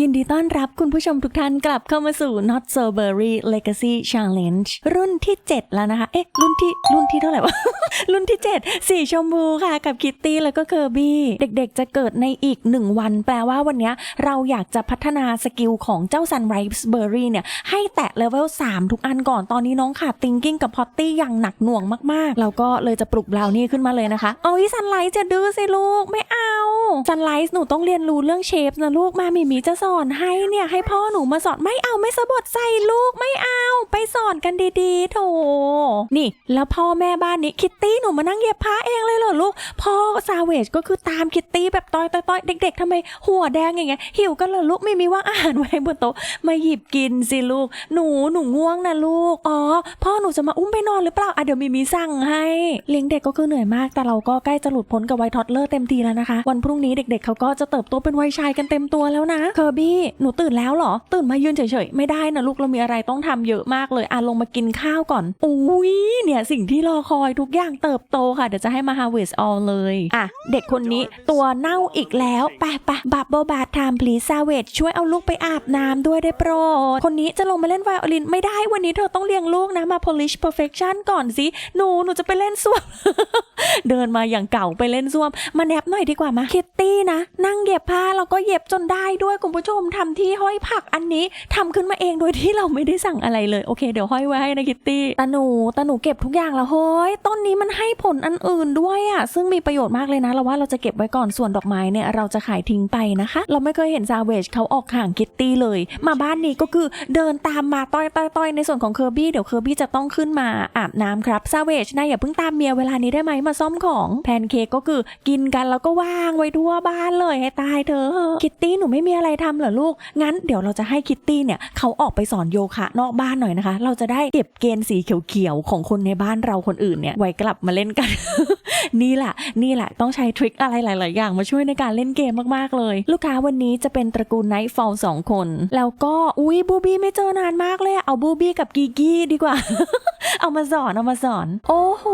ยินดีต้อนรับคุณผู้ชมทุกท่านกลับเข้ามาสู่ Not So Berry Legacy Challenge รุ่นที่ 7 แล้วนะคะ เอ๊ะ รุ่นที่ รุ่นที่เท่าไหร่วะ รุ่นที่ 7 สีชมพูค่ะ กับคิตตี้แล้วก็เคอร์บี้ เด็กๆ จะเกิดในอีก 1 วัน แปลว่าวันนี้เราอยากจะพัฒนาสกิลของเจ้า Sunrise Berry เนี่ย ให้แตะเลเวล 3 ทุกอันก่อน ตอนนี้น้องขาด Thinking กับ Potty อย่างหนักหน่วงมากๆ เราก็เลยจะปลุกบรานี่ขึ้นมาเลยนะคะโอ้ย Sunrise จะดื้อสิลูก ไม่เอา Sunrise หนูต้องเรียนรู้เรื่องเชฟนะลูก มามีมีจะสอนอนให้เนี่ยให้พ่อหนูมาสอนไม่เอาไม่สะบดใส่ลูกไม่เอา ไปสอนกันดีๆโถนี่ แล้วพ่อแม่บ้านนี้คิตตี้หนูมานั่งเยียบผ้าเองเลยเหรอลูก พ่อซาเวจก็คือตามคิตตี้แบบต้อยต้อยเด็ก ๆทำไมหัวแดงอย่างเงี้ยหิวกันเหรอลูกไม่มีว่างอาหารไว้บนโต๊ะมาหยิบกินสิลูก หนูหนูง่วงนะลูกอ๋อพ่อหนูจะมาอุ้มไปนอนหรือเปล่าอะเดี๋ยวมีมีสั่งให้เลี้ยงเด็กก็คือเหนื่อยมาก แต่เราก็ใกล้จะหลุดพ้นกับวัยท็อดเลอร์เต็มทีแล้วนะคะ วันพรุ่งนี้เด็ก ๆเขาก็จะเติบโตเป็นวัยชายกันเต็มตัวแล้วนะเคอร์บหนูตื่นแล้วเหรอ ตื่นมายืนเฉยๆ ไม่ได้นะลูกเรามีอะไรต้องทำเยอะมากเลยอะลงมากินข้าวก่อน อุ้ยเนี่ยสิ่งที่รอคอยทุกอย่างเติบโตค่ะ เดี๋ยวจะให้มา harvest all เลยอะเด็กคนนี้ตัวเน่าอีกแล้วไปไปบับเบิลบาทามพลีซาเวจช่วยเอาลูกไปอาบน้ำด้วยได้โปรด คนนี้จะลงมาเล่นไวโอลินไม่ได้วันนี้เธอต้องเลี้ยงลูกนะมา polish perfection ก่อนสิหนูหนูจะไปเล่นส้วม เดินมาอย่างเก่าไปเล่นส้วม มาแนบหน่อยดีกว่ามาคิตตี้นะ นั่งเย็บผ้าแล้วก็เย็บจนได้ด้วยคุณผู้ชมทำที่ห้อยผักอันนี้ทำขึ้นมาเองโดยที่เราไม่ได้สั่งอะไรเลยโอเคเดี๋ยวห้อยไว้ให้นะคิตตี้ตาหนูตาหนูเก็บทุกอย่างแล้วเฮ้ยต้นนี้มันให้ผลอันอื่นด้วยอะซึ่งมีประโยชน์มากเลยนะเราว่าเราจะเก็บไว้ก่อนส่วนดอกไม้เนี่ยเราจะขายทิ้งไปนะคะ เราไม่เคยเห็นซาเวจเขาออกห่างคิตตี้เลย มาบ้านนี้ก็คือเดินตามมาต้อยต้อยต้อยในส่วนของเคอร์บี้เดี๋ยวเคอร์บี้จะต้องขึ้นมาอาบน้ำครับซาเวจนายอย่าเพิ่งตามเมียเวลานี้ได้ไหมมาซ่อมของแพนเค้กก็คือกินกันแล้วก็วางไว้ทั่วบ้านเลยให้ตายเธอะคิตตี้หนูไม่มีอะไรทำเหรอลูก งั้นเดี๋ยวเราจะให้คิตตี้เนี่ยเขาออกไปสอนโยคะนอกบ้านหน่อยนะคะ เราจะได้เก็บเกณฑ์สีเขียวๆของคนในบ้านเราคนอื่นเนี่ยไว้กลับมาเล่นกัน นี่แหละนี่แหละต้องใช้ทริคอะไรหลาย ๆ อย่างมาช่วยในการเล่นเกมมากๆเลย ลูกค้าวันนี้จะเป็นตระกูลไนท์ฟอลสองคน แล้วก็อุ้ยบูบี้ไม่เจอนานมากเลยเอาบูบี้กับกีกี้ดีกว่า เอามาสอนเอามาสอน โอ้โห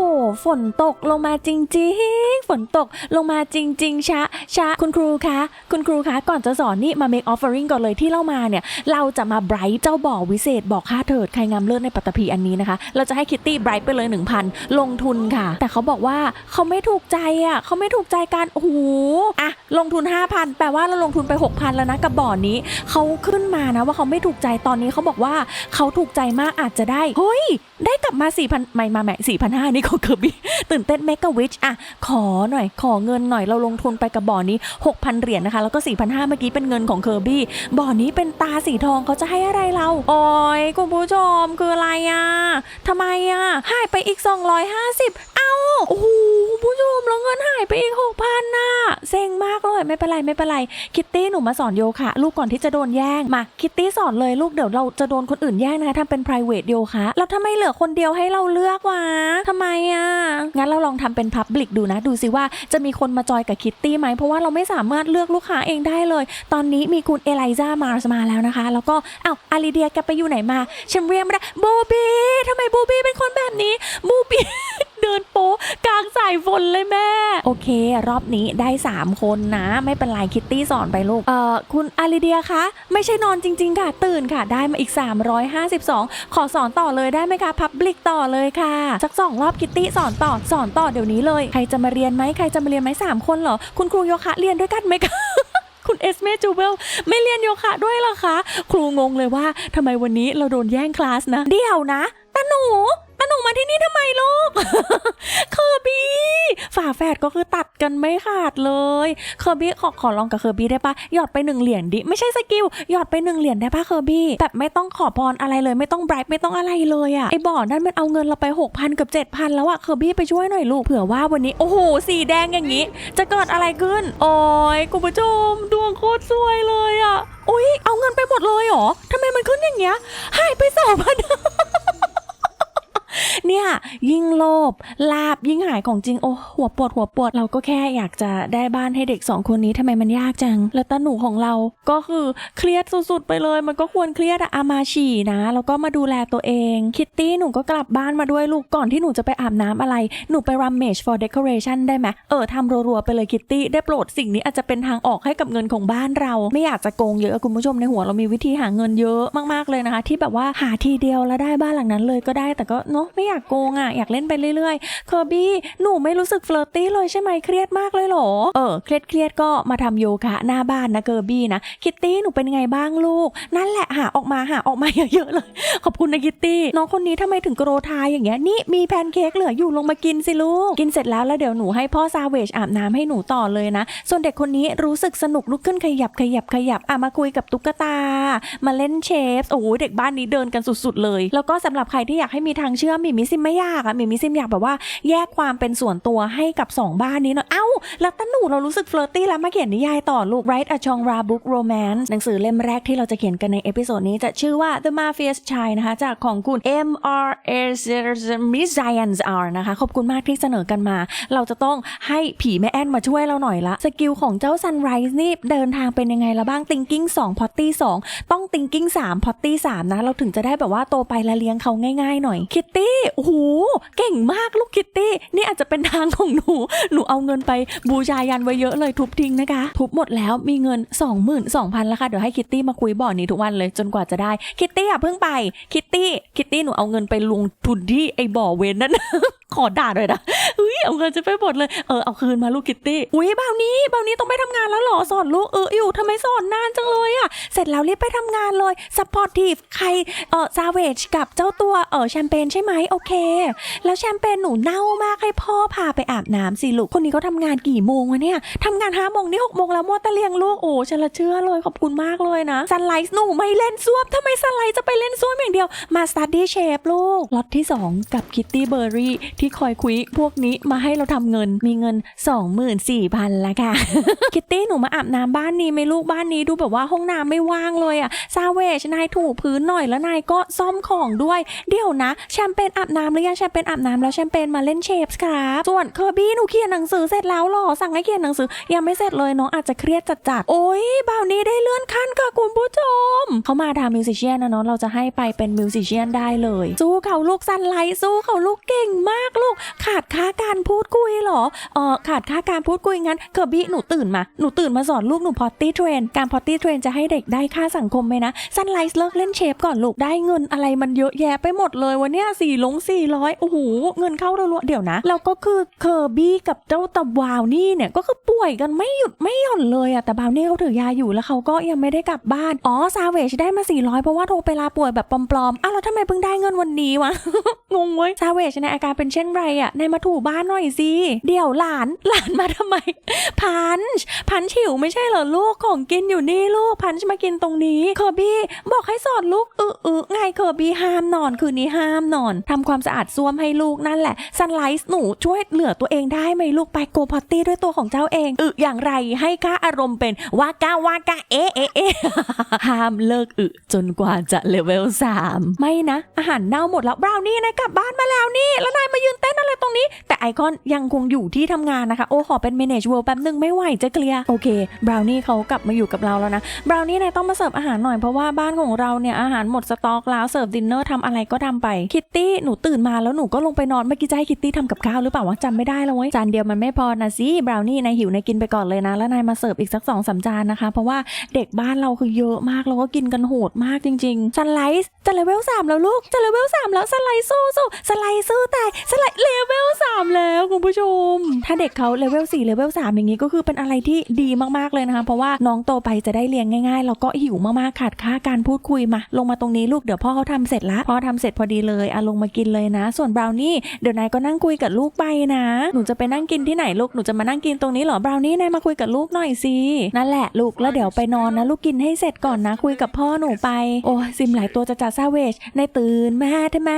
ฝนตกลงมาจริง ๆ ฝนตกลงมาจริง ๆชะชะคุณครูคะคุณครูคะก่อนจะสอนนี่มา make offering ก่อนเลยที่เรามาเนี่ย เราจะมา bright เจ้าบ่อวิเศษบอกค่าเถิดใครงามเลิศในปัตตภีอันนี้นะคะ เราจะให้คิตตี้ bright ไปเลย 1,000 ลงทุนค่ะ แต่เขาบอกว่าเขาไม่ถูกใจอะเขาไม่ถูกใจการโอ้โหอะลงทุน 5,000 แปลว่าเราลงทุนไป 6,000 แล้วนะกับบ่อนี้เขาขึ้นมานะว่าเขาไม่ถูกใจตอนนี้เขาบอกว่าเขาถูกใจมากอาจจะได้เฮ้ยได้กลับมา 4,000ไม่มาแหม่4,500นี่ของเคอร์บี้ตื่นเต้นเมกะวิชอะขอหน่อยขอเงินหน่อยเราลงทุนไปกับบ่อนี้ 6,000 เหรียญนะคะ แล้วก็ 4,500 เมื่อกี้เป็นเงินของเคอร์บี้บ่อนี้เป็นตาสีทองเขาจะให้อะไรเราโอ้ยคุณผู้ชมคืออะไรอะทำไมอะหายไปอีก 250 เอ้าโอ้โหคุณผู้ชมแล้วเงินหายไปอีก6,000น่ะเซ็งมากเลยไม่เป็นไรไม่เป็นไรคิตตี้หนูมาสอนโยคะลูกก่อนที่จะโดนแย่งมาคิตตี้สอนเลยลูกเดี๋ยวเราจะโดนคนอื่นแย่งนะคะทำเป็น private โยคะแล้วทำไมเหลือคนเดียวให้เราเลือกวะทำไมอะงั้นเราลองทำเป็น public ดูนะดูสิว่าจะมีคนมาจอยกับคิตตี้ไหมเพราะว่าเราไม่สามารถเลือกลูกค้าเองได้เลย ตอนนี้มีคุณเอลิซามาร์สมาแล้วนะคะ แล้วก็อ้าวอาริเดียแกไปอยู่ไหนมาฉันเรียกไม่ได้บูบี้ทำไมบูบี้เป็นคนแบบนี้บูบี้เดินโป๊ะกลางสายฝนเลยแม่ โอเค รอบนี้ได้ 3 คนนะ ไม่เป็นไรคิตตี้สอนไปลูก เอ่อ คุณอาริเดียคะ ไม่ใช่นอนจริง ๆ ค่ะ ตื่นค่ะ ได้มาอีก 352 ขอสอนต่อเลยได้ไหมคะพับลิกต่อเลยค่ะ สักสองรอบคิตตี้สอนต่อสอนต่อเดี๋ยวนี้เลย ใครจะมาเรียนไหมใครจะมาเรียนไหมสามคนเหรอ คุณครูโยคะเรียนด้วยกันไหมคะ คุณเอสเมจูเวลไม่เรียนโยคะด้วยหรอคะ ครูงงเลยว่าทำไมวันนี้เราโดนแย่งคลาสนะ เดี๋ยวนะตาหนูตาหนู ที่นี่ทำไมลูก เคอร์บี้ฝาแฝดก็คือตัดกันไม่ขาดเลย เคอร์บี้ขอขอลองกับเคอร์บี้ได้ปะหยอดไปหนึ่งเหรียญดิ ไม่ใช่สกิล หยอดไปหนึ่งเหรียญได้ปะเคอร์บี้แบบไม่ต้องขอพรอะไรเลย ไม่ต้องไบรท์ไม่ต้องอะไรเลยอะไอบ่อนั่นมันเอาเงินเราไปหกพันกับเจ็ดพันแล้วอะเคอร์บี้ไปช่วยหน่อยลูกเผื่อว่าวันนี้โอ้โหสีแดงอย่างนี้ จะเกิดอะไรขึ้น โอ้ยคุณผู้ชมดวงโคตรซวยเลยอะอุ้ยเอาเงินไปหมดเลยเหรอทำไมมันขึ้นอย่างเงี้ยหายไปสองพัน เนี่ยยิ่งโลภลาบยิ่งหายของจริงโอ้หัวปวดหัวปวดเราก็แค่อยากจะได้บ้านให้เด็กสองคนนี้ทำไมมันยากจัง แล้วตาหนูของเราก็คือเครียดสุดๆไปเลย มันก็ควรเครียดอะอามาฉี่นะแล้วก็มาดูแลตัวเอง คิตตี้หนูก็กลับบ้านมาด้วยลูกก่อนที่หนูจะไปอาบน้ำอะไร หนูไป rummage for decoration ได้ไหมเออทำรัวๆไปเลยคิตตี้ได้โปรดสิ่งนี้อาจจะเป็นทางออกให้กับเงินของบ้านเรา ไม่อยากจะโกงเยอะคุณผู้ชมในหัวเรามีวิธีหาเงินเยอะมากๆเลยนะคะ ที่แบบว่าหาทีเดียวแล้วได้บ้านหลังนั้นเลยก็ได้แต่ก็เนาะไม่อยากโกงอะอยากเล่นไปเรื่อยๆเคอร์บี้หนูไม่รู้สึกเฟลอร์ตี้เลยใช่ไหมเครียดมากเลยเหรอเออเครียดเครียดก็มาทำโยคะหน้าบ้านนะเกอร์บี้นะคิตตี้หนูเป็นไงบ้างลูก นั่นแหละหาออกมาหาออกมาเยอะๆเลย ขอบคุณนะคิตตี้น้องคนนี้ทำไมถึงโกรธายอย่างเงี้ยนี่มีแพนเค้กเหลืออยู่ลงมากินสิลูกกินเสร็จแล้วแล้วเดี๋ยวหนูให้พ่อซาเวจอาบน้ำให้หนูต่อเลยนะ ส่วนเด็กคนนี้รู้สึกสนุกลุกขึ้นขยับขยับขยับอะมาคุยกับตุ๊กตา มาเล่นเชฟโอ้โหเด็กบ้านนี้เดินกันสุดๆเลย แล้วก็สำหรับใครที่อยากให้มีทางเชื่อมหมีมิซิมไม่ยากอะมีมิซิมอยากแบบว่าแยกความเป็นส่วนตัวให้กับสองบ้านนี้หน่อยเอ้าแล้วตาหนูเรารู้สึกเฟลอร์ตี้แล้วมาเขียนนิยายต่อลูก Write a Chongra Book Romance หนังสือเล่มแรกที่เราจะเขียนกันในเอพิโซดนี้จะชื่อว่า The Mafia's Child นะคะจากของคุณ M R S misians R นะคะขอบคุณมากที่เสนอกันมา เราจะต้องให้ผีแม่แอนมาช่วยเราหน่อยละสกิลของเจ้า Sunrise นี่เดินทางเป็นยังไงละบ้าง Thinking 2 Potty 2 ต้อง Thinking 3 Potty 3นะเราถึงจะได้แบบว่าโตไปแล้วเลี้ยงเขาง่ายๆหน่อยคิตตี้โอ้โหเก่งมากลูกคิตตี้ นี่อาจจะเป็นทางของหนู หนูเอาเงินไปบูชายันไว้เยอะเลยทุบทิ้งนะคะ ทุบหมดแล้วมีเงิน 22,000แล้วค่ะ เดี๋ยวให้คิตตี้มาคุยบ่อนี้ทุกวันเลยจนกว่าจะได้ คิตตี้อย่าเพิ่งไป คิตตี้คิตตี้หนูเอาเงินไปลงทุนที่ไอ้บ่อเวนนั่น ขอด่าหน่อยนะเฮ้ยเอาเงินจะไปหมดเลยเออเอาคืนมาลูกคิตตี้อุ้ยเบานี้เบานี้ต้องไปทำงานแล้วหรอสอนลูกเอออยู่ทำไมสอนนานจังเลยอะเสร็จแล้วรีบไปทำงานเลยสปอร์ตีฟใครเออซาเวจกับเจ้าตัวเออแชมเปญใช่ไหมโอเค แล้วแชมเปญหนูเน่ามากให้พ่อพาไปอาบน้ำสิลูกคนนี้เขาทำงานกี่โมงวะเนี่ยทำงานห้าโมงนี่หกโมงแล้วมัวแต่เลี้ยงลูกโอ้ฉันละเชื่อเลยขอบคุณมากเลยนะซันไลท์หนูไม่เล่นส้วมทำไมซันไลท์จะไปเล่นส้วมอย่างเดียวมาสตาร์ดี้เชฟลูกล็อตที่ 2 กับคิตตี้เบอร์รี่ที่คอยคุยพวกนี้มาให้เราทำเงินมีเงิน 24,000แล้วค่ะ คิตตี้หนูมาอาบน้ำบ้านนี้ไหมลูกบ้านนี้ดูแบบว่าห้องน้ำไม่ว่างเลยอะซาเวชนายถูพื้นหน่อยแล้วนายก็ซ่อมของด้วย เดี๋ยวนะแชมเปญอาบน้ำหรือยังแชมเปญอาบน้ำแล้วแชมเปญมาเล่นเชฟส์ครับส่วนเคอร์บี้หนูเขียนหนังสือเสร็จแล้วหรอสั่งให้เขียนหนังสือยังไม่เสร็จเลยน้องอาจจะเครียดจัดๆโอ๊ยบ่าวนี้ได้เลื่อนขั้นค่ะคุณผู้ชมเขามาทางมิวสิชเชียนนะเนาะเราจะให้ไปเป็นมิวสิชเชียนได้เลยสู้เขาลูกสันไลท์สู้เขาลูกเก่งมากลูก ขาดค่าการพูดคุยหรอเออขาดค่าการพูดคุยงั้นเคอร์บี้หนูตื่นมาหนูตื่นมาสอนลูกหนูพอตตี้เทรนการพอตตี้เทรนจะให้เด็กได้ค่าสังคมไหมนะซันไลท์เลิกเล่นเชฟก่อนลูกได้เงินอะไรมันเยอะแยะไปหมดเลยวันนี้ยสี่ลงสี่ร้อยโอ้โหเงินเข้ารัวๆเดี๋ยวนะ แล้วก็คือเคอร์บี้กับเจ้าตะวาวนี่เนี่ยก็คือป่วยกันไม่หยุดไม่หย่อนเลยอะแต่บาวนี่เขาถือยาอยู่แล้วเขาก็ยังไม่ได้กลับบ้าน อ๋อซาเวชได้มา 400 เพราะว่าโทรไปลาป่วยแบบปลอมๆอ้าวแล้วทำไมเพิ่งได้เงินวันนี้วะ งงเว้ยซาเวชในอาการเป็นเช่นไรอะนายมาถูบ้านหน่อยสิ เดี๋ยวหลานหลานมาทำไม พันช์พันช์หิวไม่ใช่เหรอลูกของกินอยู่นี่ลูกพันช์มากินตรงนี้เคอร์บี้บอกให้สอนลูกเออเออไงเคอร์บี้ห้ามนอนคืนนี้ห้ามนอนทำความสะอาดซ่วมให้ลูกนั่นแหละซันไลท์หนูช่วยเหลือตัวเองได้ไหมลูกไปโกพอตตี้ด้วยตัวของเจ้าเองอึอย่างไรให้ค่าอารมณ์เป็นวากาวากาเอะเอะเอะห้ามเลิกอึจนกว่าจะเลเวล3ไม่นะ อาหารเน่าหมดแล้วบราวนี่นายกลับบ้านมาแล้วนี่ แล้วนายมายืนเต้นอะไรตรงนี้ แต่ไอคอนยังคงอยู่ที่ทำงานนะคะ โอ้ขอเป็น manage world แป๊บนึงไม่ไหวจะเคลียร์โอเคบราวนี่เขากลับมาอยู่กับเราแล้วนะบราวนี่นายต้องมาเสิร์ฟอาหารหน่อยเพราะว่าบ้านของเราเนี่ยอาหารหมดสต็อกแล้วเสิร์ฟดินเนอร์ทำอะไรก็ทำไปคิตตี้หนูตื่นมาแล้วหนูก็ลงไปนอนเมื่อกี้จะให้คิตตี้ทำกับข้าวหรือเปล่าวะจำไม่ได้แล้วเว้ยจานเดียวมันไม่พอนะสิบราวนี่นายหิวนายกินไปก่อนเลยนะ แล้วนายมาเสิร์ฟอีกสักสองสามจานนะคะ เพราะว่าเด็กบ้านเราคือเยอะมากแล้วก็กินกันโหดมากจริงๆซันไลท์จะเลเวลสามแล้วลูกจะเลเวลสามแล้วซันไลท์สู้สู้ซันไลท์สู้ตายซันไลท์เลเวลสามแล้วคุณผู้ชม ถ้าเด็กเขาเลเวลสี่เลเวลสามอย่างนี้ก็คือเป็นอะไรที่ดีมากๆเลยนะคะ เพราะว่าน้องโตไปจะได้เลี้ยงง่ายๆแล้วก็หิวมากๆขาดค่าการพูดคุยมา ลงมาตรงนี้ลูกเดี๋ยวพ่อเขาทำเสร็จละพ่อทำเสร็จพอดีเลยอะลงมากินเลยนะ ส่วนบราวนี่เดี๋ยวนายก็นั่งคุยกับลูกไปนะ หนูจะไปนั่งกินที่ไหนลูก หนูจะมานั่งกินตรงนี้เหรอบราวนี่นายมาคุยกับลูกหน่อยสินั่นแหละลูกแล้วเดี๋ยวไปนอนนะ ลูกกินให้เสร็จก่อนนะ คุยกับพ่อหนูไป โอ้ซิมหลายตัวจะจัดซาเวชในตื่นมาทำไม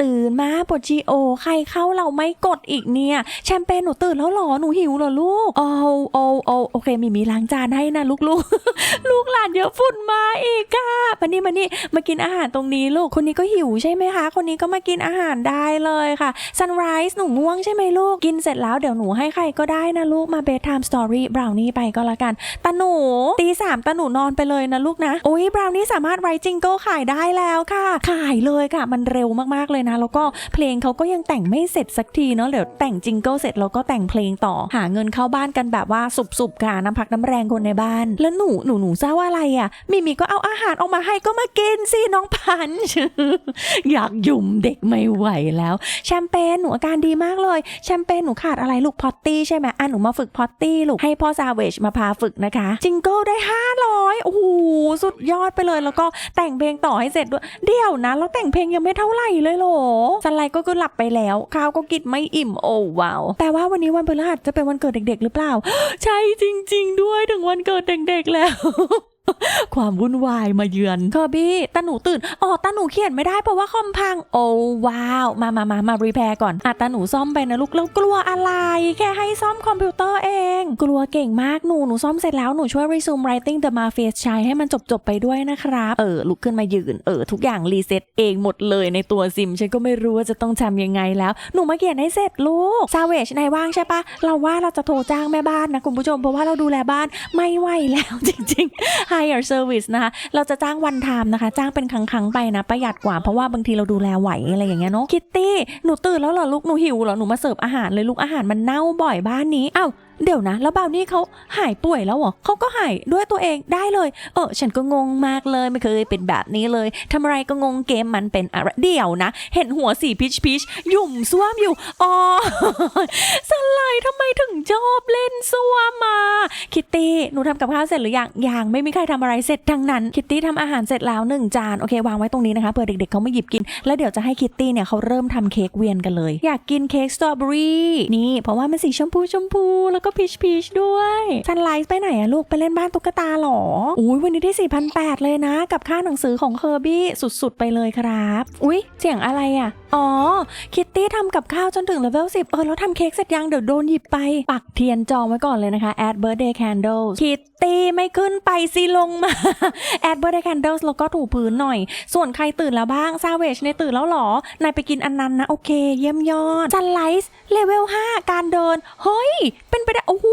ตื่นมาปวดจีโอใครเข้าเราไม่กดอีกเนี่ย แชมเปญหนูตื่นแล้วเหรอหนูหิวเหรอลูกโอ้โอ้โอ้โอเคมีมีล้างจานให้นะลูกๆลูกหลานเยอะฝุ่นมาอีกค่ะมานี่มานี่มากินอาหารตรงนี้ลูกคนนี้ก็หิวใช่ไหมคะ คนนี้ก็ไม่ากินอาหารได้เลยค่ะ Sunrise หนูง่วงใช่ไหมลูก กินเสร็จแล้วเดี๋ยวหนูให้ใครก็ได้นะลูกมา bedtime story brownie ไปก็แล้วกันตาหนูตีสามตาหนูนอนไปเลยนะลูกนะโอ้ย brownie สามารถไรจิงเกิลขายได้แล้วค่ะ ขายเลยค่ะ มันเร็วมากๆเลยนะ แล้วก็เพลงเขาก็ยังแต่งไม่เสร็จสักทีเนาะเดี๋ยวแต่งจิงเกิลเสร็จแล้วก็แต่งเพลงต่อหาเงินเข้าบ้านกันแบบว่าสุบๆค่ะน้ำพักน้ำแรงคนในบ้าน แล้วหนูหนูหนูทราบว่าอะไรอะมิมีก็เอาอาหารออกมาให้ก็มากินสิน้องพันช์อยากหยุ่มเด็กไม่ไหวแล้ว แชมเปญหนูอาการดีมากเลย แชมเปญหนูขาดอะไรลูกพอตตี้ใช่ไหมอะหนูมาฝึกพอตตี้ลูกให้พ่อซาเวชมาพาฝึกนะคะจิงเกิลได้ 500โอ้โหสุดยอดไปเลยแล้วก็แต่งเพลงต่อให้เสร็จด้วยเดี๋ยวนะแล้วแต่งเพลงยังไม่เท่าไหร่เลยหรอสไลก็คือหลับไปแล้วข้าวก็กินไม่อิ่มโอ้ว้าวแต่ว่าวันนี้วันพฤหัสจะเป็นวันเกิดเด็ก ๆ หรือเปล่า ใช่จริง ๆ ด้วยถึงวันเกิดเด็ก ๆ แล้ว ความวุ่นวายมาเยือนเคอร์บี้ตาหนูตื่นอ๋อตาหนูเขียนไม่ได้เพราะว่าคอมพัง โอ้ว้าว มามามามารีแพร์ก่อนอะตาหนูซ่อมไปนะลูกแล้วกลัวอะไร แค่ให้ซ่อมคอมพิวเตอร์เอง กลัวเก่งมากหนูหนูซ่อมเสร็จแล้วหนูช่วย resume writing the mafia ใช้ให้มันจบจบไปด้วยนะครับ เออลุกขึ้นมายืนเออทุกอย่างรีเซ็ตเองหมดเลยในตัวซิมฉันก็ไม่รู้ว่าจะต้องทำยังไงแล้ว หนูมาเขียนให้เสร็จลูกซาเวชนายว่างใช่ปะเราว่าเราจะโทรจ้างแม่บ้านนะคุณผู้ชมเพราะว่าเราดูแลบ้านไม่ไหวแล้วจริงๆ hire service นะคะเราจะจ้างวันไทม์นะคะ จ้างเป็นครั้งๆไปนะประหยัดกว่าเพราะว่าบางทีเราดูแลไหวอะไรอย่างเงี้ยเนาะคิตตี้หนูตื่นแล้วเหรอลูกหนูหิวเหรอหนูมาเสิร์ฟอาหารเลยลูกอาหารมันเน่าบ่อยบ้านนี้อ้าว เดี๋ยวนะ แล้วบาวนี่เขาหายป่วยแล้วเหรอเขาก็หายด้วยตัวเองได้เลย เออ ฉันก็งงมากเลยไม่เคยเป็นแบบนี้เลยทำอะไรก็งงเกมมันเป็นอะไรเดี๋ยวนะ เห็นหัวสีพิชพิชยุ่มซ่วมอยู่อ๋อสไลด์ทำไมถึงชอบเล่นซ่วมมา คิตตี้หนูทำกับข้าวเสร็จหรือยังยังไม่มีใครทำอะไรเสร็จทั้งนั้น คิตตี้ทำอาหารเสร็จแล้วหนึ่งจานโอเควางไว้ตรงนี้นะคะเผื่อเด็กๆเขาไมาหยิบกิน แล้วเดี๋ยวจะให้คิตตี้เนี่ยเขาเริ่มทำเค้กเวียนกันเลย อยากกินเค้กสตรอเบอรี่นี่เพราะว่ามันสีชมพูชมพูแล้วก็พีชพีชด้วยซันไลท์ไปไหนอะลูกไปเล่นบ้านตุ๊กตาหรอ อุ้ยวันนี้ได้4 0 0 8เลยนะ กับค่าหนังสือของเคอร์บี้สุดๆ ไปเลยครับ อุ้ยเสียงอะไรอะอ๋อ คิตตี้ทำกับข้าวจนถึงเลเวล10เออ แล้วทำเค้กเสร็จยัง เดี๋ยวโดนหยิบไป ปักเทียนจองไว้ก่อนเลยนะคะ add birthday candles คิตตี้ไม่ขึ้นไปสิลงมา add birthday candles แล้วก็ถูพื้นหน่อย ส่วนใครตื่นแล้วบ้างซาเวชในตื่นแล้วหรอ นายไปกินอันนั้นนะ โอเค เยี่ยมยอดซันไลท์เลเวล5การเดิน เฮ้ย เป็นไปได้โอ้โห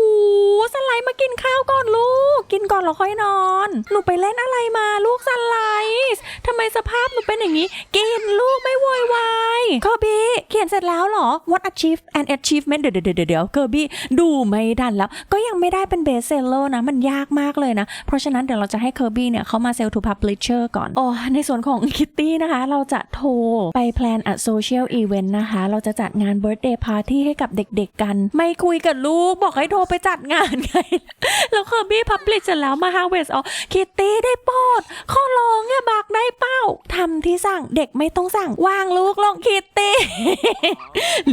ซันไลท์มากินข้าวก่อนลูก กินก่อนแล้วค่อยนอน หนูไปเล่นอะไรมาลูกซันไลท์ทำไมสภาพหนูเป็นอย่างนี้ กินลูกไม่โวยวายเคอร์บี้เขียนเสร็จแล้วหรอ What achieve and achievement เดี๋ยวเดี๋ยวเดี๋ยวเคอร์บี้ดูไม่ทันแล้ว ก็ยังไม่ได้เป็นเบสเซลเลอร์นะ มันยากมากเลยนะ เพราะฉะนั้นเดี๋ยวเราจะให้เคอร์บี้เนี่ยเขามาเซล to publisher ก่อนอ๋อในส่วนของคิตตี้นะคะ เราจะโทรไปแพลนอะโซเชียลอีเวนต์นะคะ เราจะจัดงานเบิร์ d เดย์พาร์ตี้ให้กับเด็กๆกัน ไม่คุยกับลูกบอกให้โทรไปจัดงานไง แล้วเคอร์บี้พับลิชเสร็จแล้วมาฮาเวสอ๋อคิตตี้ได้โปรดข้อร้องอย่าบักได้เป้าทำที่สั่งเด็กไม่ต้องสั่งวางลูกลงคิตตี้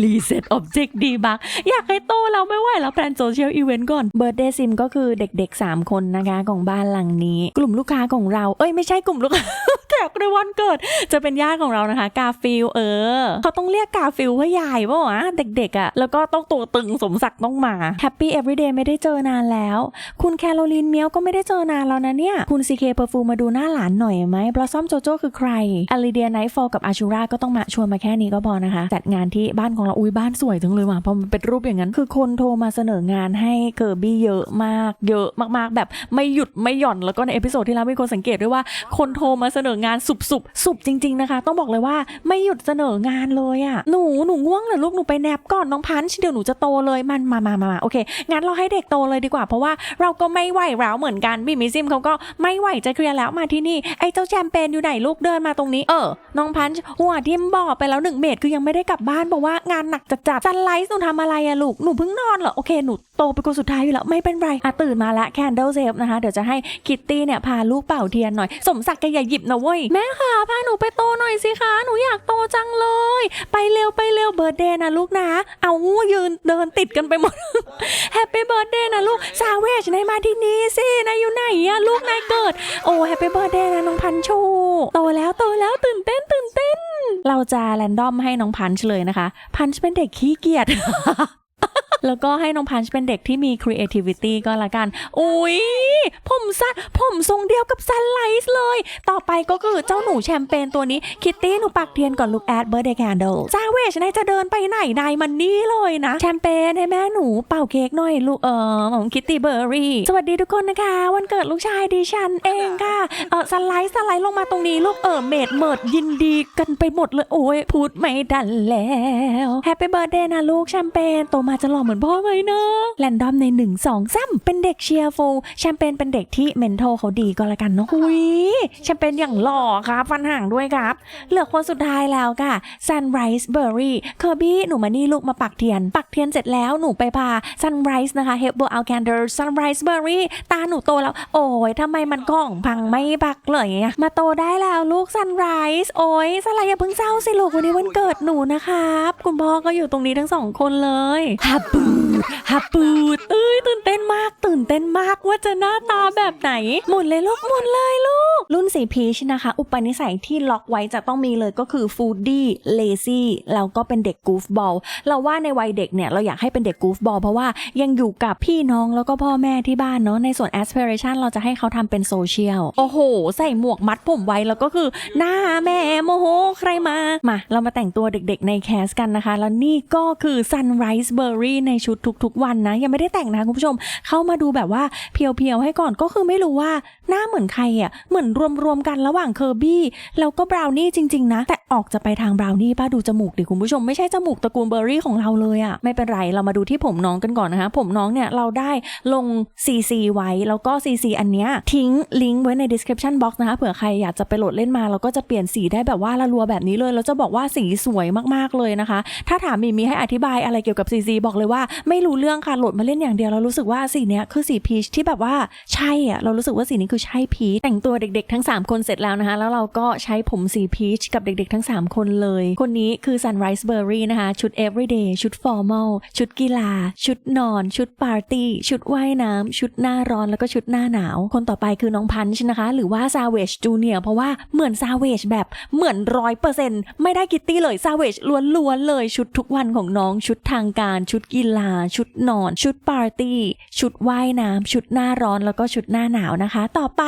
รีเซ็ตออบเจกต์ดีบักอยากให้โตแล้วไม่ไหวแล้วแพลนโซเชียลอีเวนต์ก่อนเบิร์ d เดย์ซิมก็คือเด็กๆ 3 คนนะคะของบ้านหลังนี้ กลุ่มลูกค้าของเรา เอ้ยไม่ใช่กลุ่มลูกค้าแขกในวันเกิด จะเป็นญาติของเรานะคะ กาฟิลเออ เขาต้องเรียกกาฟิลว่าใหญ่ป่าวะเด็กๆอะ่ะแล้วก็ต้องตัวตึงสมศักดิ์ต้องมาแฮปปี้เอ y d a y ไม่ได้เจอนานแล้ว คุณแคโรลีนเมียวก็ไม่ได้เจอนานแล้วนะเนี่ย คุณซีเคเพอร์ฟูมาดูหน้าหลานหน่อยไหมบลอซอมโจโจคือใครอลิเดียไนท์ฟอลกับอาชูราก็ต้องมาชวนมาแค่นี้ก็พอนะคะ จัดงานที่บ้านของเราอุ้ยบ้านสวยจังเลยว่ะเพราะมันเป็นรูปอย่างนั้น คือคนโทรมาเสนองานให้เกอร์บี้เยอะมาก เยอะมากๆ แบบไม่หยุดไม่หย่อนแล้วก็ในเอพิโซดที่แล้วมีคนสังเกตด้วยว่าคนโทรมาเสนองานสุบสุบสุบจริง ๆนะคะ ต้องบอกเลยว่าไม่หยุดเสนองานเลยอะหนูหนูง่วงเหรอลูกหนูไปแนบก่อนน้องพันช์เดี๋ยวหนูจะโตเลยมันมามามามาโอเคงั้นเราให้เด็กโตเลยดีกว่าเพราะว่าเราก็ไม่ไหวแล้วเหมือนกันบีมิซิมเขาก็ไม่ไหวจะเคลียร์แล้วมาที่นี่ไอ้เจ้าแชมเปญอยู่ไหนลูกเดินมาตรงนี้เออน้องพันช์หัวทิมบอกไปแล้วหนึ่งเมดคือยังไม่ได้กลับบ้านเพราะว่างานหนักจัดจัดซันไลท์หนูทำอะไรอะลูกหนูเพิ่งนอนเหรอโอเคหนูโตเป็นคนสุดท้ายอยู่แล้วไม่เป็นไรอะตื่นมาละแคนเดลเซฟนะคะเดี๋ยวจะให้คิตตี้เนี่ยพาลูกเป่าเทียนหน่อยสมศักดิ์แกอย่าหยิบนะเว้ยแม่ค่ะพาหนูไปโตหน่อยสิคะหนูอยากโตจังเลย ไปเร็วไปเร็วเบิร์ดเดย์นะลูกนะ เอายืนเดินติดกันไปหมดแฮปปี้เบิร์ดเดย์นะลูกซาเวชนายมาที่นี่สินายอยู่ไหนอะลูกนายเกิด โอ้แฮปปี้เบิร์ดเดย์นะน้องพันชูโตแล้วโตแล้วตื่นเต้นตื่นเต้น เราจะแรนดอมให้น้องพันช์เลยนะคะ พันช์เป็นเด็กขี้เกียจ แล้วก็ให้น้องพันช์เป็นเด็กที่มี creativity ก็ล้วกัน อุ้ยผมสั้นผมทรงเดียวกับซันไลท์เลย ต่อไปก็คือเจ้าหนูแชมเปญตัวนี้ คิตตี้หนูปักเทียนก่อนลูกแอดเบ r ร์เดย์แคนเดลซาเวชนายจะเดินไปไหนนายมันนี่เลยนะ แชมเปญให้แม่หนูเป่าเค้กหน่อยลูกเออของคิตตี้เบอร์รี่สวัสดีทุกคนนะคะ วันเกิดลูกชายดิฉันเองค่ะเออสไลด์สไลด์ลงมาตรงนี้ลูกเออเมดเมิดยินดีกันไปหมดเลยโอ้ยพูดไม่ดันแล้วแฮปปี้เบิร์เดย์นะลูกแชมเปญโตมาจะหล่อเหมือนพ่อไหมนะแรนดอมใน 1 2 3 เป็นเด็กเชียร์ฟูลแชมเปญเป็นเด็กที่เมนท a l เขาดีก็แล้วกันเนาะหุยแชมเปญอย่างหล่อครับฟันห่างด้วยครับ เหลือคนสุดท้ายแล้วค่ะ Sunrise Berry เคอร์บี้หนูมานี่ลูกมาปักเทียน ปักเทียนเสร็จแล้วหนูไปพา Sunrise นะคะ h e l p b o Out Candor Sunrise Berry ตาหนูโตแล้ว โอ้ยทำไมมันกล่องพังไม่ปักเลยอะมาโตได้แล้วลูก Sunrise โอ้ยสไลด์อย่าเพิ่งเศร้าสิลูกวันนี้วันเกิดหนูนะครับ คุณพ่อก็อยู่ตรงนี้ทั้งสองคนเลยฮับปูด ฮับปูดเอ้ยตื่นเต้นมาก ตื่นเต้นมากว่าจะหน้าตาแบบไหน หมุนเลยลูกหมุนเลยลูก รุ่นสีพีชนะคะ อุปนิสัยที่ล็อกไว้จะต้องมีเลยก็คือฟูดดี้เลซี่แล้วก็เป็นเด็กกูฟบอลเราว่าในวัยเด็กเนี่ยเราอยากให้เป็นเด็กกูฟบอลเพราะว่ายังอยู่กับพี่น้องแล้วก็พ่อแม่ที่บ้านเนาะในส่วน aspiration เราจะให้เขาทำเป็นโซเชียลโอ้โห ใส่หมวกมัดผมไว้แล้วก็คือ หน้าแม่โมโหใครมามา เรามาแต่งตัวเด็กๆในแคสกันนะคะ แล้วนี่ก็คือ Sunrise Berry ในชุดทุทุกๆวันนะ ยังไม่ได้แต่งนะคุณผู้ชม เข้ามาดูแบบว่าเพียวๆให้ก่อนก็คือไม่รู้ว่าหน้าเหมือนใครอะเหมือนรวมๆกันระหว่างเคอร์บี้แล้วก็บราวนี่จริงๆนะ แต่ออกจะไปทางบราวนี่ป้าดูจมูกดิคุณผู้ชมไม่ใช่จมูกตระกูลเบอร์รี่ของเราเลยอะไม่เป็นไรเรามาดูที่ผมน้องกันก่อนนะคะ ผมน้องเนี่ยเราได้ลง CC ไว้แล้วก็ CC อันเนี้ยทิ้งลิงก์ไว้ใน description box นะคะเผื่อใครอยากจะไปโหลดเล่นมาแล้วก็จะเปลี่ยนสีได้แบบว่าละรัวแบบนี้เลยแล้วจะบอกว่าสีสวยมากๆเลยนะคะ ถ้าถามมีมีให้อธิบายอะไรเกี่ยวกับ CC บอกเลยว่าไม่รู้เรื่องค่ะโหลดมาเล่นอย่างเดียวเรารู้สึกว่าสีเนี้ยคือสีพีชที่แบบว่าใช่อะเรารู้สึกว่าสีนี้คือใช่พีชแต่งตัวเด็กๆ ทั้ง 3 คนเสร็จแล้วนะคะ แล้วเราก็ใช้ผมสีพีชกับเด็กๆ ทั้ง 3 คนเลย คนนี้คือ Sunrise Berry นะคะ ชุด everyday ชุด formal ชุดกีฬา ชุดนอน ชุดปาร์ตี้ ชุดว่ายน้ำชุดหน้าร้อนแล้วก็ชุดหน้าหนาว คนต่อไปคือน้องพันช์นะคะ หรือว่า Savage Junior เพราะว่าเหมือน Savage แบบเหมือนร้อยเปอร์เซ็นต์ไม่ได้กิตตี้เลย Savage ล้วนๆเลย ชุดทุกวันของน้อง ชุดทางการ ชุดกีฬาชุดนอน ชุดปาร์ตี้ ชุดว่ายน้ำชุดหน้าร้อนแล้วก็ชุดหน้าหนาวนะคะ ต่อไป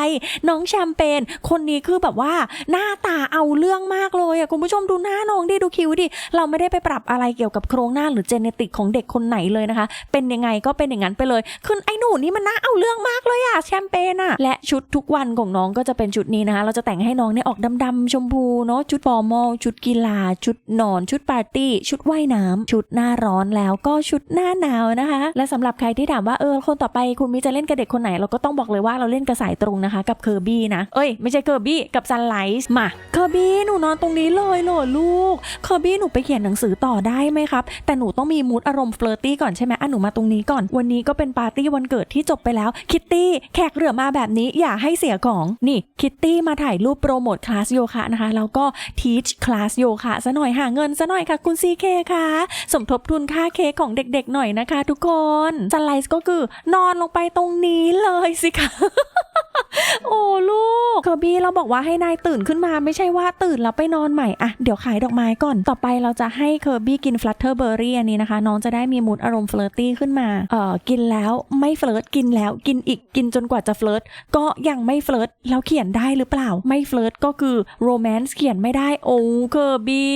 น้องแชมเปญคนนี้คือแบบว่าหน้าตาเอาเรื่องมากเลยอะคุณผู้ชมดูหน้าน้องดิดูคิ้วดิเราไม่ได้ไปปรับอะไรเกี่ยวกับโครงหน้าหรือเจเนติกของเด็กคนไหนเลยนะคะ เป็นยังไงก็เป็นอย่างนั้นไปเลยคือไอ้หนูนี่มันน่าเอาเรื่องมากเลยอะแชมเปญอะและชุดทุกวันของน้องก็จะเป็นชุดนี้นะคะ เราจะแต่งให้น้องเนี่ยออกดำๆชมพูเนาะชุดฟอร์มอลชุดกีฬา ชุดนอน ชุดปาร์ตี้ ชุดว่ายน้ำชุดหน้าร้อนแล้วก็ชุดหน้าหนาวนะคะ และสำหรับใครที่ถามว่าเออคนต่อไปคุณมิจะเล่นกับเด็กคนไหนเราก็ต้องบอกเลยว่าเราเล่นกับสายตรงนะคะ กับเคอร์บี้นะ เอ้ยไม่ใช่เคอร์บี้กับซันไลท์มาเคอร์บี้หนูนอนตรงนี้เลยเหรอลูกเคอร์บี้หนูไปเขียนหนังสือต่อได้ไหมครับ แต่หนูต้องมีมูดอารมณ์เฟลอร์ตี้ก่อนใช่ไหมอะหนูมาตรงนี้ก่อน วันนี้ก็เป็นปาร์ตี้วันเกิดที่จบไปแล้ว คิตตี้แขกเหลือมาแบบนี้อย่าให้เสียของนี่คิตตี้มาถ่ายรูปโปรโมทคลาสโยคะนะคะแล้วก็ทีชคลาสโยคะซะหน่อยหาเงินซะหน่อยค่ะคุณซีเคค่ะสมทบทุนค่าเค้กของเด็กๆหน่อยนะคะทุกคนซันไลท์ก็คือนอนลงไปตรงนี้เลยสิคะโอ้ลูกเคอร์บี้เราบอกว่าให้นายตื่นขึ้นมาไม่ใช่ว่าตื่นแล้วไปนอนใหม่อะเดี๋ยวขายดอกไม้ก่อนต่อไปเราจะให้เคอร์บี้กินฟลัตเตอร์เบอร์รี่อันนี้นะคะ น้องจะได้มีมูดอารมณ์เฟลิร์ตี้ขึ้นมาเอ่อกินแล้วไม่เฟลิร์ตกินแล้วกินอีกกินจนกว่าจะเฟลิร์ตก็ยังไม่เฟลิร์ตแล้วเขียนได้หรือเปล่า ไม่เฟลิร์ตก็คือโรแมนต์เขียนไม่ได้โอ้เคอร์บี้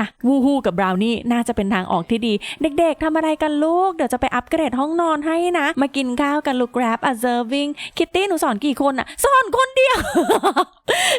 อะวูฮูกับบราวนี่น่าจะเป็นทางออกที่ดี เด็ก ๆทำอะไรกันลูกเดี๋ยวจะไปอัปเกรดห้องนอนให้นะ มากินข้าวกันลูก grab observing คิตตี้หนูสอนกี่คนอะสอนคนเดียว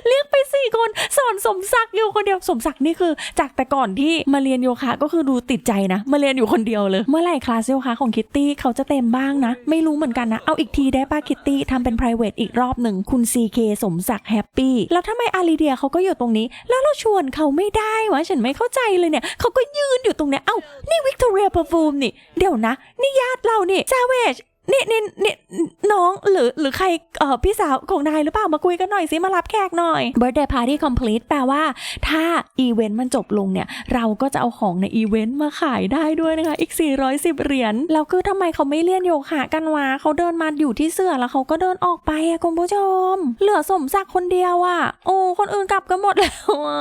เรียกไปสี่คนสอนสมศักดิ์อยู่คนเดียวสมศักดิ์นี่คือ จากแต่ก่อนที่มาเรียนโยคะก็คือดูติดใจนะ มาเรียนอยู่คนเดียวเลย เมื่อไหร่คลาสโยคะของคิตตี้เขาจะเต็มบ้างนะ ไม่รู้เหมือนกันนะ เอาอีกทีได้ป้าคิตตี้ทำเป็น p r i v a t อีกรอบหนึ่งคุณ CK สมศักดิ์แฮปปี้แล้วทำไมอารีเดียเขาก็อยู่ตรงนี้ แล้วเราชวนเขาไม่ได้วะฉันไม่เข้าใจเลยเนี่ยเขาก็ยืนอยู่ตรงเนี้ยเอ้านี่วิกตอเรียเพอร์ฟูมนี่เดี๋ยวนะ นี่ญาติเรานี่ซาเวช นี่นี่นี่น้องหรือหรือใครเออพี่สาวของนายหรือเปล่ามาคุยกันหน่อยสิมารับแขกหน่อย Birthday Party Complete แปลว่า ถ้าอีเวนต์มันจบลงเนี่ย เราก็จะเอาของในอีเวนต์มาขายได้ด้วยนะคะ อีก 410 เหรียญแล้วคือทำไมเขาไม่เลี่ยนโยคะกันวะเขาเดินมาอยู่ที่เสื้อแล้วเขาก็เดินออกไปอะคุณผู้ชม เหลือสมศักดิ์คนเดียวอะโอ้คนอื่นกลับกันหมดแล้วอะ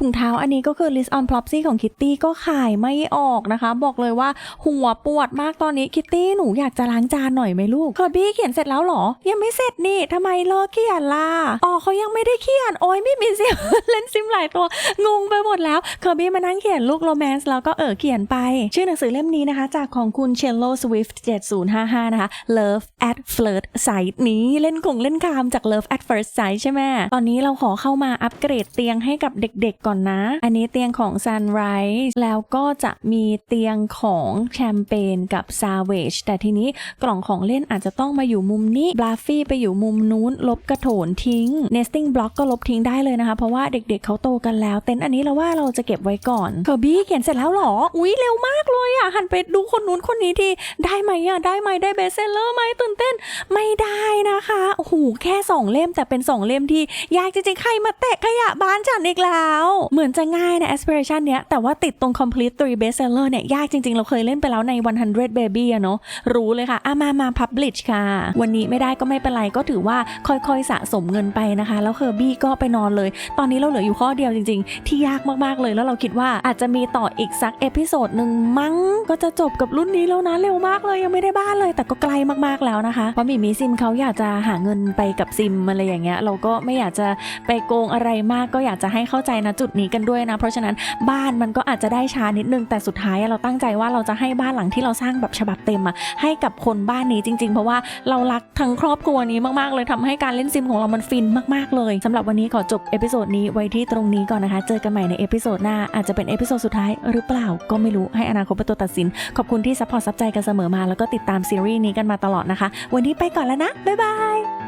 ถุงเท้าอันนี้ก็คือ List on Plopsy ของคิตตี้ก็ขายไม่ออกนะคะ บอกเลยว่าหัวปวดมากตอนนี้คิตตี้หนูอยากจะล้างจานหน่อยไหมลูกคอบี้เขียนเสร็จแล้วเหรอ ยังไม่เสร็จนี่ทำไมเลิกเขียนล่ะอ๋อเขายังไม่ได้เขียนโอ้ยไม่มีเสียงเล่นซิมหลายตัว งงไปหมดแล้วคอบี้มานั่งเขียนลูกโรแมนต์แล้วก็เออเขียนไป ชื่อหนังสือเล่มนี้นะคะ จากของคุณเชลโลสวิฟต์7055 นะคะ Love at Flirt Sight นี้เล่นคงเล่นคามจาก Love at First Sight ใช่ไหมตอนนี้เราขอเข้ามาอัปเกรดเตียงให้กับเด็กๆก่อนนะ อันนี้เตียงของ Sunrise แล้วก็จะมีเตียงของแชมเปญกับ Savage แต่ทีนี้กล่องของเล่นอาจจะต้องมาอยู่มุมนี้บลาฟี่ไปอยู่มุมนู้น ลบกระโถนทิ้ง Nesting Block ก็ลบทิ้งได้เลยนะคะ เพราะว่าเด็กๆเขาโตกันแล้ว เต็นท์อันนี้เราว่าเราจะเก็บไว้ก่อนเคอร์บี้เขียนเสร็จแล้วหรอ อุ๊ยเร็วมากเลยอะ หันไปดูคนนู้นคนนี้ทีได้ไหมอะ ได้ไหมได้เบสเซลเลอร์ไหมตื่นเต้น ไม่ได้นะคะโอ้โหแค่สองเล่มแต่เป็นสองเล่มที่ยากจริงๆ ใครมาเตะขยะบ้านฉันอีกแล้ว เหมือนจะง่ายนะ aspiration เนี้ยแต่ว่าติดตรง complete three bestseller เนี่ยยากจริงๆ เราเคยเล่นไปแล้วใน 100 baby อะเนาะรู้เลยค่ะอะมามา publish ค่ะ วันนี้ไม่ได้ก็ไม่เป็นไรก็ถือว่าค่อยๆสะสมเงินไปนะคะ แล้วเคอร์บี้ก็ไปนอนเลย ตอนนี้เราเหลืออยู่ข้อเดียวจริง ๆ ที่ยากมากๆเลยแล้วเราคิดว่าอาจจะมีต่ออีกสักเอพิโซดหนึ่งมั้งก็จะจบกับรุ่นนี้แล้วนะเร็วมากเลยยังไม่ได้บ้านเลย แต่ก็ไกลมากๆแล้วนะคะเพราะมีมีซิมเขาอยากจะหาเงินไปกับซิมอะไรอย่างเงี้ยเราก็ไม่อยากจะไปโกงอะไรมากก็อยากจะให้เข้าใจนะจุดนี้กันด้วยนะ เพราะฉะนั้นบ้านมันก็อาจจะได้ช้านิดนึงแต่สุดท้ายเราตั้งใจว่าเราจะให้บ้านหลังที่เราสร้างแบบฉบับเต็มอะให้กับคนบ้านนี้จริง ๆ เพราะว่าเรารักทั้งครอบครัวนี้มากๆเลยทำให้การเล่นซิมของเรามันฟินมากๆเลยสำหรับวันนี้ขอจบเอพิโซดนี้ไว้ที่ตรงนี้ก่อนนะคะ เจอกันใหม่ในเอพิโซดหน้าอาจจะเป็นเอพิโซดสุดท้ายหรือเปล่าก็ไม่รู้ให้อนาคตเป็นตัวตัดสิน ขอบคุณที่ซัพพอร์ตซับใจกันเสมอมาแล้วก็ติดตามซีรีส์นี้กันมาตลอดนะคะ วันนี้ไปก่อนแล้วนะบ๊ายบาย